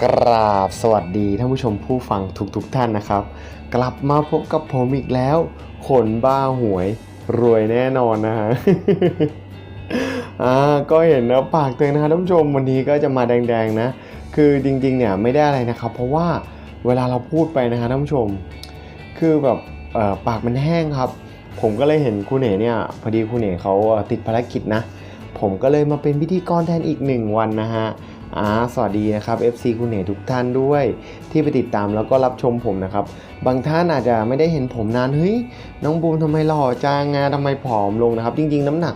กราบสวัสดีท่านผู้ชมผู้ฟังทุกๆทท่านนะครับ กลับมาพบกับผมอีกแล้วขนบ้าหวยรวยแน่นอนนะฮะอ่าก็เห็นนะปากเตือนนะท่านผู้ชมวันนี้ก็จะมาแดงๆนะ คือจริงๆเนี่ยไม่ได้อะไรนะครับ เพราะว่าเวลาเราพูดไปนะฮะท่านผู้ชม คือแบบปากมันแห้งครับ ผมก็เลยเห็นคุณเอ๋เนี่ยพอดีคุณเอ๋เขาติดภารกิจนะ ผมก็เลยมาเป็นพิธีกรแทนอีกหนึ่งวันนะฮะ อ่าสวัสดีนะครับ FC คุณเอ๋ทุกท่านด้วย ที่ไปติดตามแล้วก็รับชมผมนะครับ บางท่านอาจจะไม่ได้เห็นผมนานเฮ้ยน้องบูมทำไมหล่อจังงาทำไมผอมลงนะครับ จริง ๆ น้ำหนัก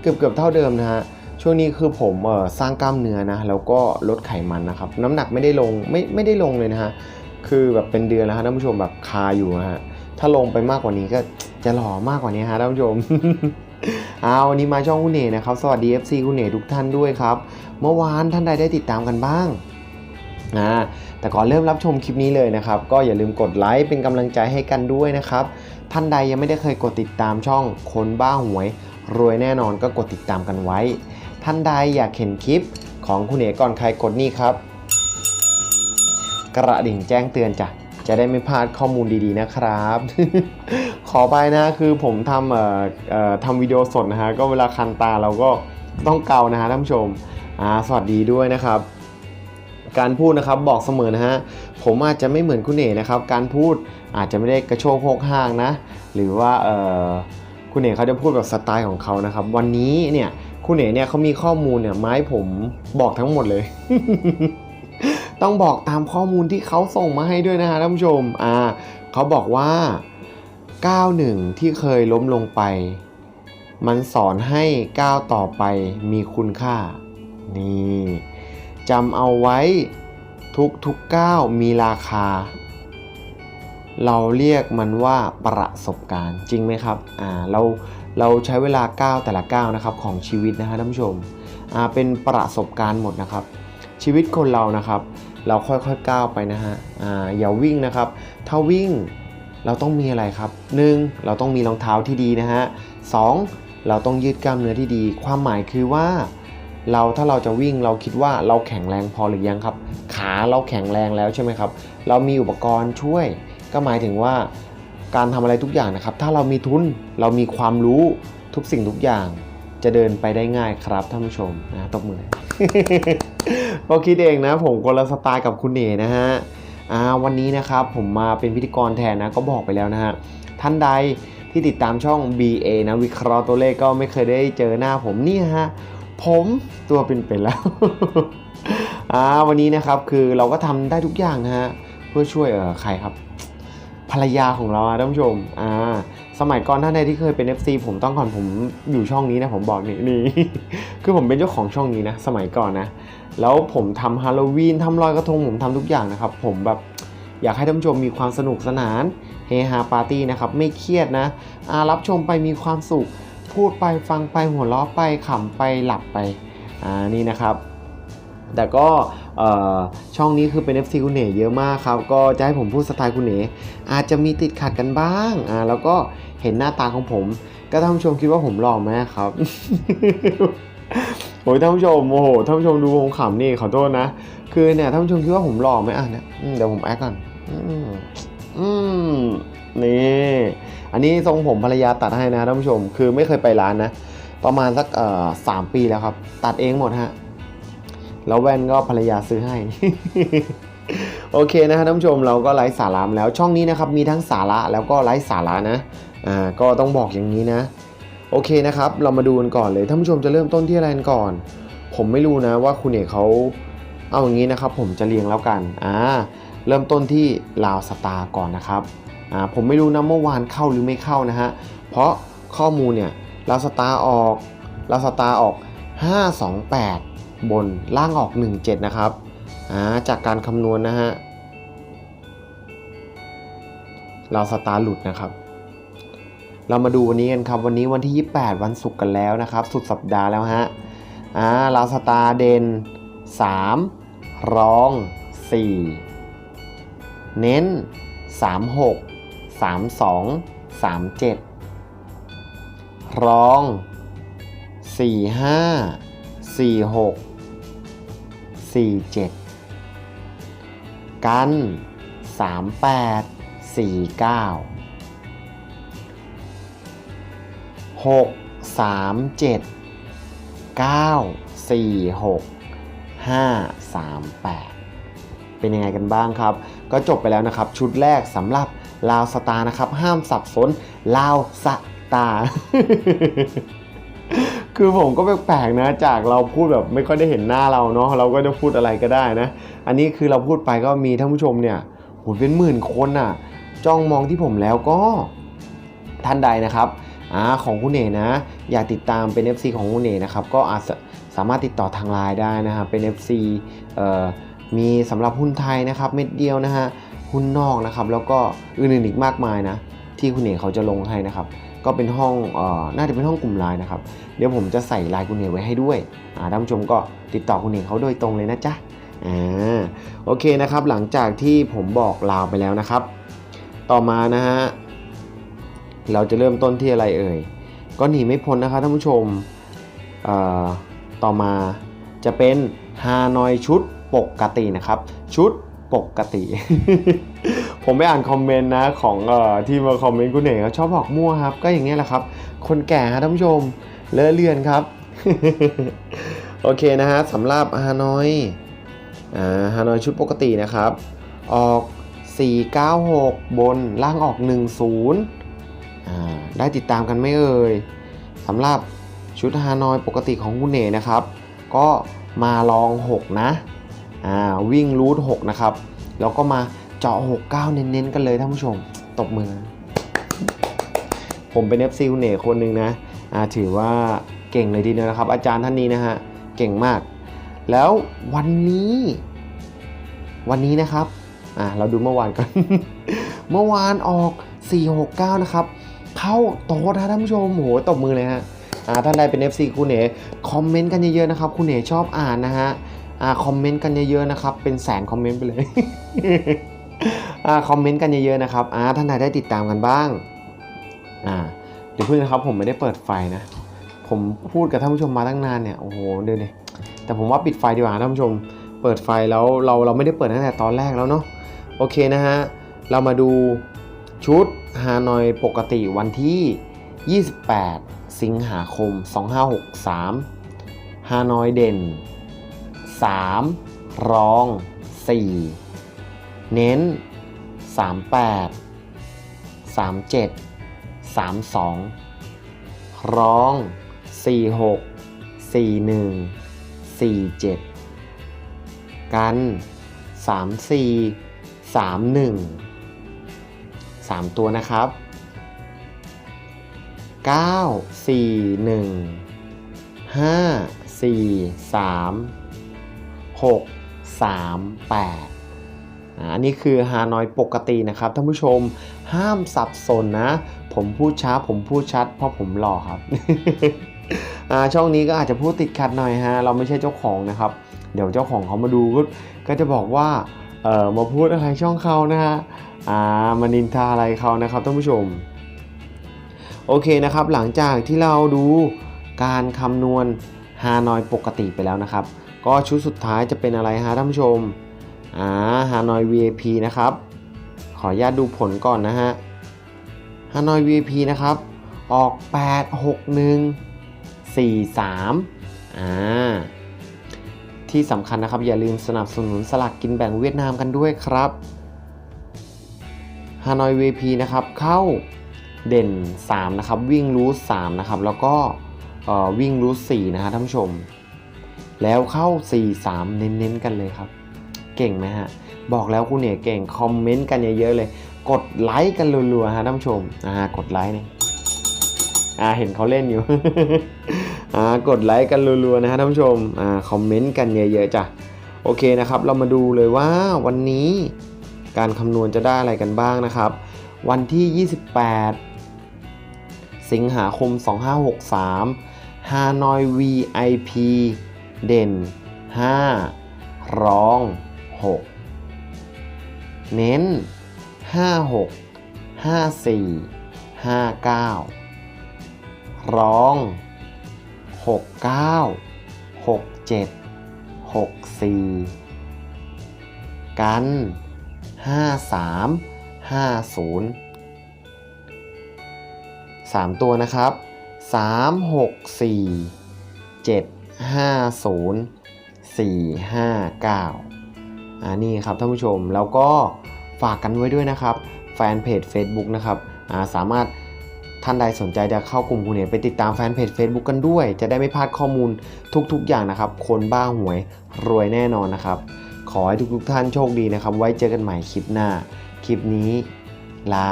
เกือบเกือบๆเท่าเดิมนะฮะช่วงนี้คือผมเออสร้างกล้ามเนื้อนะแล้วก็ลดไขมันนะครับน้ำหนักไม่ได้ลงไม่ไม่ได้ลงเลยนะฮะคือแบบเป็นเดือนแล้วฮะท่านผู้ชมแบบคาอยู่นะฮะถ้าลงไปมากกว่านี้ก็จะหล่อมากกว่านี้ฮะท่านผู้ชมเอาวันนี้มาช่องคุณเอ๋นะครับ สวัสดี FC คุณเอ๋ทุกท่านด้วยครับ เมื่อวานท่านใดได้ติดตามกันบ้างอ่าแต่ก่อนเริ่มรับชมคลิปนี้เลยนะครับ ก็อย่าลืมกดไลค์เป็นกำลังใจให้กันด้วยนะครับ ท่านใดยังไม่ได้เคยกดติดตามช่องคนบ้าหวย รวยแน่นอนก็กดติดตามกันไว้ ท่านใดอยากเห็นคลิปของคุณเอ๋ก่อนใครกดนี่ครับ กระดิ่งแจ้งเตือนจ้ะจะได้ไม่พลาดข้อมูลดีๆนะครับ ขอไปนะคือผมทำเอ่อเอ่อทำวิดีโอสดนะฮะก็เวลาคันตาเราก็ต้องเกานะฮะท่านผู้ชม อ่าสวัสดีด้วยนะครับ การพูดนะครับบอกเสมอนะฮะผมอาจจะไม่เหมือนคุณเอ๋นะครับ การพูดอาจจะไม่ได้กระโชกโหกห้างนะ หรือว่าเออคุณเอ๋เขาจะพูดแบบสไตล์ของเขานะครับ วันนี้เนี่ยคุณเอ๋เนี่ยเขามีข้อมูลเนี่ยไม้ผมบอกทั้งหมดเลย ต้องบอกตามข้อมูลที่เขาส่งมาให้ด้วยนะฮะท่านผู้ชมอ่าเขาบอกว่า91ที่เคยล้มลงไป มันสอนให้ก้าวต่อไปมีคุณค่า นี่จำเอาไว้ทุกทุกก้าวมีราคา เราเรียกมันว่าประสบการณ์จริงไหมครับอ่าเราเราใช้เวลาก้าวแต่ละก้าวนะครับของชีวิตนะฮะท่านผู้ชมอ่าเป็นประสบการณ์หมดนะครับ ชีวิตคนเรานะครับ เราค่อยๆก้าวไปนะฮะอ่าอย่าวิ่งนะครับ ถ้าวิ่งเราต้องมีอะไรครับ 1. เราต้องมีรองเท้าที่ดีนะฮะ 2. เราต้องยืดกล้ามเนื้อที่ดี ความหมายคือว่า เราถ้าเราจะวิ่งเราคิดว่าเราแข็งแรงพอหรือยังครับ ขาเราแข็งแรงแล้วใช่ไหมครับ เรามีอุปกรณ์ช่วย ก็หมายถึงว่าการทำอะไรทุกอย่างนะครับ ถ้าเรามีทุนเรามีความรู้ทุกสิ่งทุกอย่าง จะเดินไปได้ง่ายครับท่านผู้ชมนะตบมือก็คิดเองนะ ผมคนละสไตล์กับคุณเอนะฮะอ่าวันนี้นะครับผมมาเป็นพิธีกรแทนนะก็บอกไปแล้วนะฮะท่านใดที่ติดตามช่อง BA นะวิเคราะห์ตัวเลขก็ไม่เคยได้เจอหน้าผมนี่ฮะ ผมตัวเป็นๆแล้วอ่าวันนี้นะครับคือเราก็ทำได้ทุกอย่างนะฮะเพื่อช่วยเออใครครับ ภรรยาของเราท่านผู้ชมอ่าสมัยก่อนท่านใดที่เคยเป็น FC ผมต้องก่อนผมอยู่ช่องนี้นะผมบอกนี่นี่คือผมเป็นเจ้าของช่องนี้นะ สมัยก่อนนะ แล้วผมทำฮาโลวีนทำลอยกระทงผมทำทุกอย่างนะครับ ผมแบบอยากให้ท่านผู้ชมมีความสนุกสนานเฮฮาปาร์ตี้นะครับ ไม่เครียดนะอารับชมไปมีความสุข พูดไปฟังไปหัวเราะไปขำไปหลับไปอ่านี่นะครับ แต่ก็ช่องนี้คือเป็น FC คุณเน่เยอะมากครับ ก็จะให้ผมพูดสไตล์คุณเน่อาจจะมีติดขัดกันบ้างอ่าแล้วก็เห็นหน้าตาของผม ก็ท่านผู้ชมคิดว่าผมหล่อไหมครับโอ้ยท่านผู้ชมโอ้โหท่านผู้ชมดูผมขำนี่ขอโทษนะ คือเนี่ยท่านผู้ชมคิดว่าผมหล่อไหมอะเนี่ยเดี๋ยวผมแอคก่อนอืมอืมนี่ อันนี้ทรงผมภรรยาตัดให้นะท่านผู้ชม คือไม่เคยไปร้านนะ ประมาณสักสามปีแล้วครับ ตัดเองหมดฮะ แล้วแว่นก็ภรรยาซื้อให้ โอเคนะครับท่านผู้ชมเราก็ไลฟ์สาระมาแล้วช่องนี้นะครับมีทั้งสาระแล้วก็ไลฟ์สาระนะ อ่าก็ต้องบอกอย่างนี้นะ โอเคนะครับ เรามาดูกันก่อนเลยท่านผู้ชมจะเริ่มต้นที่อะไรกันก่อน ผมไม่รู้นะว่าคุณเอกเขาเอาอย่างนี้นะครับ ผมจะเรียงแล้วกัน อ่า เริ่มต้นที่ลาวสตาร์ก่อนนะครับ ผมไม่รู้นะเมื่อวานเข้าหรือไม่เข้านะฮะ เพราะข้อมูลเนี่ยลาสตาร์ออกลาสตาร์ออก 528 บนล่างออก 17 นะครับาจากการคำนวณนะฮะลาสตาร์หลุดนะครับ เรามาดูวันนี้กันครับวันนี้วันที่ 28 วันศุกร์กันแล้วนะครับ สุดสัปดาห์แล้วฮะาลาสตาร์เด่น3 รอง 4 เน้น 36 32 37 รอง 45 46 47 กัน 38 49 6 3 7 9 4 6 5 3 8 เป็นยังไงกันบ้างครับ ก็จบไปแล้วนะครับ ชุดแรกสำหรับ ลาวสตาร์นะครับ ห้ามสับสนลาวสตาร์คือผมก็แปลกๆนะ จากเราพูดแบบไม่ค่อยได้เห็นหน้าเราเนาะเราก็จะพูดอะไรก็ได้นะ อันนี้คือเราพูดไปก็มีท่านผู้ชมเนี่ยโหเป็นหมื่นคนอะ จ้องมองที่ผมแล้วก็ท่านใดนะครับอ่าของคุณเอ๋นะ อยากติดตามเป็น FC ของคุณเอ๋นะครับ ก็อาจสามารถติดต่อทางไลน์ได้นะครับเป็น FC เอ่อมีสำหรับหุ้นไทยนะครับ เม็ดเดียวนะฮะ หุ้นนอกนะครับ แล้วก็อื่นๆอีกมากมายนะ ที่คุณเอ๋เขาจะลงให้นะครับ ก็เป็นห้องเอ่อน่าจะเป็นห้องกลุ่มไลน์นะครับ เดี๋ยวผมจะใส่ไลน์คุณเอ๋ไว้ให้ด้วยอ่าท่านผู้ชมก็ติดต่อคุณเอ๋เขาโดยตรงเลยนะจ๊ะอ่าโอเคนะครับ หลังจากที่ผมบอกลาวไปแล้วนะครับ ต่อมานะฮะเราจะเริ่มต้นที่อะไรเอ่ย ก็หนีไม่พ้นนะครับท่านผู้ชมเอ่อต่อมาจะเป็นฮานอยชุดปกตินะครับ ชุด ปกติ ผมไปอ่านคอมเมนต์นะของเอ่อที่มาคอมเมนต์คุณเอกเขาชอบบอกมั่วครับ ก็อย่างเงี้ยแหละครับ คนแก่ฮะท่านผู้ชมเลอะเลือนครับ โอเคนะฮะสำหรับฮานอยอ่าฮานอยชุดปกตินะครับ ออก 496 บนล่างออก 10อ่าได้ติดตามกันไม่เอ่ยสำหรับชุดฮานอยปกติของคุณเนนะครับ ก็มาลอง 6 นะ อ่าวิ่งรูท6นะครับ แล้วก็มาเจาะ69เน้นๆ กันเลยท่านผู้ชม ตบมือ ผมเป็น FC คุณเนคนหนึ่งนะอ่าถือว่าเก่งเลยทีเดียวนะครับ อาจารย์ท่านนี้นะฮะ เก่งมาก แล้ววันนี้ วันนี้นะครับอ่าเราดูเมื่อวานกัน เมื่อวานออก 469 นะครับ เข้าโต๊ะนะท่านผู้ชมโหตบมือเลยฮะอ่าท่านใดเป็น FC คุณเอ๋คอมเมนต์กันเยอะๆนะครับ คุณเอ๋ชอบอ่านนะฮะ คอมเมนต์กันเยอะๆนะครับ เป็นแสนคอมเมนต์ไปเลยอ่าคอมเมนต์กันเยอะๆนะครับอ่าท่านใดได้ติดตามกันบ้างอ่าเดี๋ยวเพื่อนนะครับผมไม่ได้เปิดไฟนะ ผมพูดกับท่านผู้ชมมาตั้งนานเนี่ยโอ้โหเดี๋ยวเลยแต่ผมว่าปิดไฟดีกว่าท่านผู้ชม เปิดไฟแล้วเราเราไม่ได้เปิดตั้งแต่ตอนแรกแล้วเนาะโอเคนะฮะเรามาดูชุดฮานอยปกติวันที่ 28 สิงหาคม 2563ฮานอยเด่น 3 รอง 4 เน้น 38 37 32 รอง 46 41 47 กัน 3 4 3 1 3 ตัวนะครับ 9 4 1 5 4 3 6 3 8อันนี้คือฮานอยปกตินะครับท่านผู้ชมห้ามสับสนนะ ผมพูดช้าผมพูดชัด เพราะผมหล่อครับอ่าช่องนี้ก็อาจจะพูดติดขัดหน่อยฮะ เราไม่ใช่เจ้าของนะครับ เดี๋ยวเจ้าของเขามาดูก็ก็จะบอกว่าเออมาพูดอะไรช่องเขานะฮะอ่ามานินทาอะไรเขานะครับท่านผู้ชม โอเคนะครับ หลังจากที่เราดูการคำนวณฮานอยปกติไปแล้วนะครับ ก็ชุดสุดท้ายจะเป็นอะไรฮะท่านผู้ชมอ่าฮานอย VIP นะครับ ขออนุญาตดูผลก่อนนะฮะฮานอย VIP นะครับ ออก 861 43อ่าที่สำคัญนะครับ อย่าลืมสนับสนุนสลากกินแบ่งเวียดนามกันด้วยครับฮานอย VP นะครับ เข้าเด่น 3 นะครับ วิ่งรูท3นะครับ แล้วก็เอ่อวิ่งรูท4นะฮะท่านผู้ชม แล้วเข้า 4 3 เน้นๆกันเลยครับ เก่งไหมฮะ บอกแล้วคุณเนี่ยเก่ง คอมเมนต์กันเยอะๆเลย กดไลค์กันรัวๆฮะท่านผู้ชมอ่ากดไลค์นี่อ่าเห็นเขาเล่นอยู่อ่ากดไลค์กันรัวๆนะฮะท่านผู้ชมอ่าคอมเมนต์กันเยอะๆจ้ะโอเคนะครับ เรามาดูเลยว่าวันนี้การคำนวณจะได้อะไรกันบ้างนะครับ วันที่ 28 สิงหาคม 2563ฮานอย VIP เด่น 5 ร้อง 6 เน้น 56 54 59 ร้อง 69 67 64 กันสามตัวนะครับสามหกสี่เจ็ด ห้าศูนย์สี่ห้าเก้าอ่านี่ครับท่านผู้ชมแล้วก็ฝากกันไว้ด้วยนะครับ แฟนเพจ Facebook นะครับอ่าสามารถท่านใดสนใจจะเข้ากลุ่มคุณเอกไปติดตามแฟนเพจ Facebook กันด้วย จะได้ไม่พลาดข้อมูลทุกๆ อย่างนะครับ คนบ้าหวยรวยแน่นอนนะครับ ขอให้ทุกๆท่านโชคดีนะครับ ไว้เจอกันใหม่คลิปหน้า คลิปนี้ลา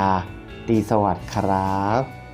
ตีสวัสดิ์ครับ